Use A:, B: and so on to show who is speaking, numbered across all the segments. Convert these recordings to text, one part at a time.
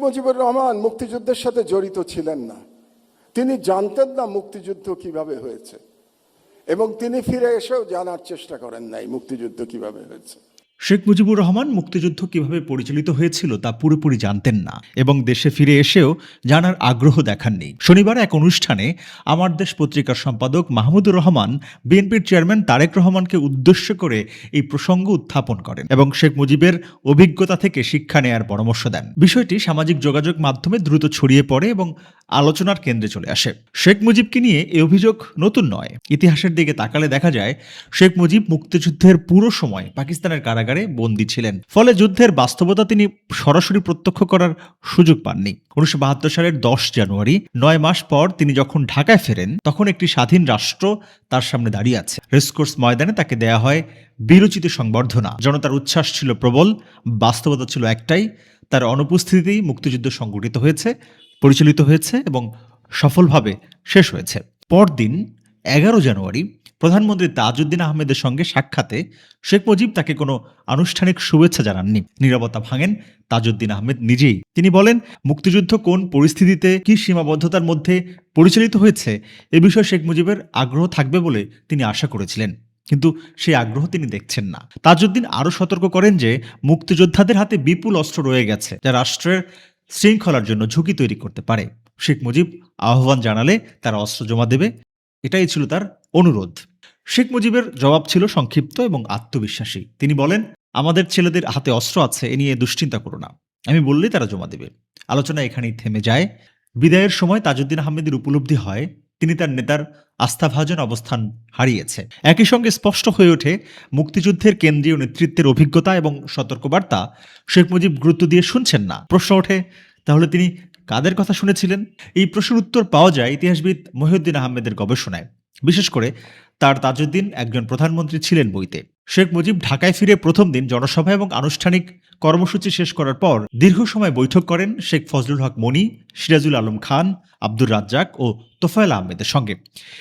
A: মুজিবুর রহমান মুক্তিযুদ্ধের সাথে জড়িত ছিলেন না। তিনি জানতেন না মুক্তিযুদ্ধ কীভাবে হয়েছে। এবং তিনি ফিরে এসেও জানার চেষ্টা করেন নাই মুক্তিযুদ্ধ কীভাবে হয়েছে।
B: শেখ মুজিবুর রহমান মুক্তিযুদ্ধ কীভাবে পরিচালিত হয়েছিল তা পুরোপুরি জানতেন না এবং দেশে ফিরে এসেও জানার আগ্রহ দেখাননি। শনিবার এক অনুষ্ঠানে আমার দেশ পত্রিকার সম্পাদক মাহমুদুর রহমান, বিএনপির চেয়ারম্যান তারেক রহমানকে উদ্দেশ্য করে এই প্রসঙ্গ উত্থাপন করেন এবং শেখ মুজিবের অভিজ্ঞতা থেকে শিক্ষা নেয়ার পরামর্শ দেন। বিষয়টি সামাজিক যোগাযোগ মাধ্যমে দ্রুত ছড়িয়ে পড়ে এবং আলোচনার কেন্দ্রে চলে আসে। শেখ মুজিবকে নিয়ে এ অভিযোগ নতুন নয়। ইতিহাসের দিকে তাকালে দেখা যায়, শেখ মুজিব মুক্তিযুদ্ধের পুরো সময় পাকিস্তানের কারাগারে বন্দী ছিলেন। ফলে যুদ্ধের বাস্তবতা তিনি সরাসরি প্রত্যক্ষ করার সুযোগ পাননি। উনিশশো বাহাত্তর সালের দশ জানুয়ারি, নয় মাস পর তিনি যখন ঢাকায় ফেরেন, তখন একটি স্বাধীন রাষ্ট্র তার সামনে দাঁড়িয়ে আছে। রেসকোর্স ময়দানে তাকে দেয়া হয় বিরোচিত সংবর্ধনা। জনতার উচ্ছ্বাস ছিল প্রবল, বাস্তবতা ছিল একটাই, তার অনুপস্থিতিতেই মুক্তিযুদ্ধ সংগঠিত হয়েছে। পরিচালিত হয়েছে এবং সফলভাবে শেষ হয়েছে। পরদিন এগারো জানুয়ারি প্রধানমন্ত্রী তাজউদ্দিন আহমেদের সঙ্গে সাক্ষাতে শেখ মুজিব তাকে কোনো আনুষ্ঠানিক শুভেচ্ছা জানাননি। নিরাপত্তা ভাঙেন তাজউদ্দিন আহমেদ নিজেই। তিনি বলেন, মুক্তিযুদ্ধ কোন পরিস্থিতিতে কি সীমাবদ্ধতার মধ্যে পরিচালিত হয়েছে এ বিষয়ে শেখ মুজিবের আগ্রহ থাকবে বলে তিনি আশা করেছিলেন। কিন্তু সেই আগ্রহ তিনি দেখছেন না। তাজউদ্দিন আরও সতর্ক করেন যে, মুক্তিযোদ্ধাদের হাতে বিপুল অস্ত্র রয়ে গেছে, যা রাষ্ট্রের শৃঙ্খলার জন্য ঝুঁকি তৈরি করতে পারে। শেখ মুজিব আহ্বান জানালে তারা অস্ত্র জমা দেবে। এটাই ছিল তার অনুরোধ। শেখ মুজিবের জবাব ছিল সংক্ষিপ্ত এবং আত্মবিশ্বাসী। তিনি বলেন, আমাদের ছেলেদের হাতে অস্ত্র আছে, এ নিয়ে দুশ্চিন্তা করো না। আমি বললেই তারা জমা দেবে। আলোচনা এখানেই থেমে যায়। বিদায়ের সময় তাজউদ্দিন আহমেদের উপলব্ধি হয় তিনি তার নেতার আস্থাভাজন অবস্থান হারিয়েছে। একই সঙ্গে স্পষ্ট হয়ে ওঠে, মুক্তিযুদ্ধের কেন্দ্রীয় নেতৃত্বের অভিজ্ঞতা এবং সতর্কবার্তা শেখ মুজিব গুরুত্ব দিয়ে শুনছেন না। প্রশ্ন ওঠে, তাহলে তিনি কাদের কথা শুনেছিলেন? এই প্রশ্নের উত্তর পাওয়া যায় ইতিহাসবিদ মহিউদ্দিন আহমেদের গবেষণায়। বিশেষ করে তার তাজউদ্দিন একজন প্রধানমন্ত্রী ছিলেন বইতে। শেখ মুজিব ঢাকায় ফিরে প্রথম দিন জনসভা এবং আনুষ্ঠানিক কর্মসূচি শেষ করার পর দীর্ঘ সময় বৈঠক করেন শেখ ফজলুল হক মনি, সিরাজুল আলম খান, আব্দুর রাজ্জাক ও তোফায়েল আহমেদের সঙ্গে।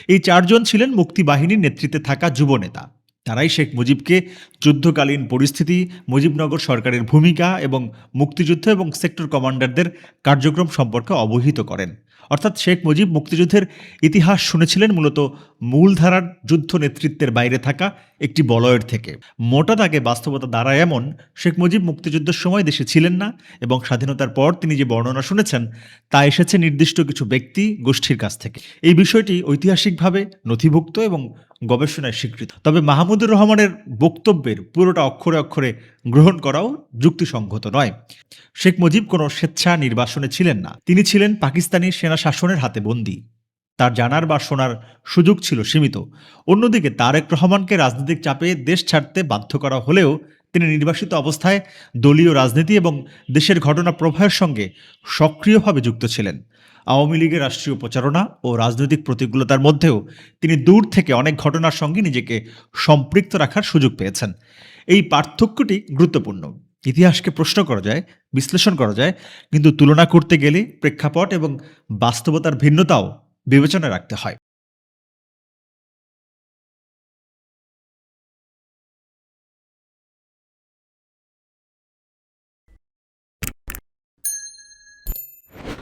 B: এই চারজন ছিলেন মুক্তিবাহিনীর নেতৃত্বে থাকা যুব নেতা। তারাই শেখ মুজিবকে যুদ্ধকালীন পরিস্থিতি, মুজিবনগর সরকারের ভূমিকা এবং মুক্তিযুদ্ধ এবং সেক্টর কমান্ডারদের কার্যক্রম সম্পর্কে অবহিত করেন। অর্থাৎ শেখ মুজিব মুক্তিযুদ্ধের ইতিহাস শুনেছিলেন মূলত মূলধারার যুদ্ধ নেতৃত্বের বাইরে থাকা একটি বলয়ের থেকে। মোটা দাগে বাস্তবতা দাঁড়ায় এমন শেখ মুজিব মুক্তিযুদ্ধের সময় দেশে ছিলেন না এবং স্বাধীনতার পর তিনি যে বর্ণনা শুনেছেন, তা এসেছে নির্দিষ্ট কিছু ব্যক্তি গোষ্ঠীর কাছ থেকে। এই বিষয়টি ঐতিহাসিকভাবে নথিভুক্ত এবং গবেষণায় স্বীকৃত। তবে মাহমুদুর রহমানের বক্তব্যের পুরোটা অক্ষরে অক্ষরে গ্রহণ করাও যুক্তিসঙ্গত নয়। শেখ মুজিব কোনো স্বেচ্ছা নির্বাসনে ছিলেন না। তিনি ছিলেন পাকিস্তানি সেনা শাসনের হাতে বন্দী। তার জানার বা শোনার সুযোগ ছিল সীমিত। অন্যদিকে তারেক রহমানকে রাজনৈতিক চাপে দেশ ছাড়তে বাধ্য করা হলেও তিনি নির্বাসিত অবস্থায় দলীয় রাজনীতি এবং দেশের ঘটনা প্রবাহের সঙ্গে সক্রিয়ভাবে যুক্ত ছিলেন। আওয়ামী লীগের রাষ্ট্রীয় প্রচারণা ও রাজনৈতিক প্রতিকূলতার মধ্যেও তিনি দূর থেকে অনেক ঘটনার সঙ্গে নিজেকে সম্পৃক্ত রাখার সুযোগ পেয়েছেন। এই পার্থক্যটি গুরুত্বপূর্ণ। ইতিহাসকে প্রশ্ন করা যায়, বিশ্লেষণ করা যায়, কিন্তু তুলনা করতে গেলে প্রেক্ষাপট এবং বাস্তবতার ভিন্নতাও বিবেচনায় রাখতে হয়।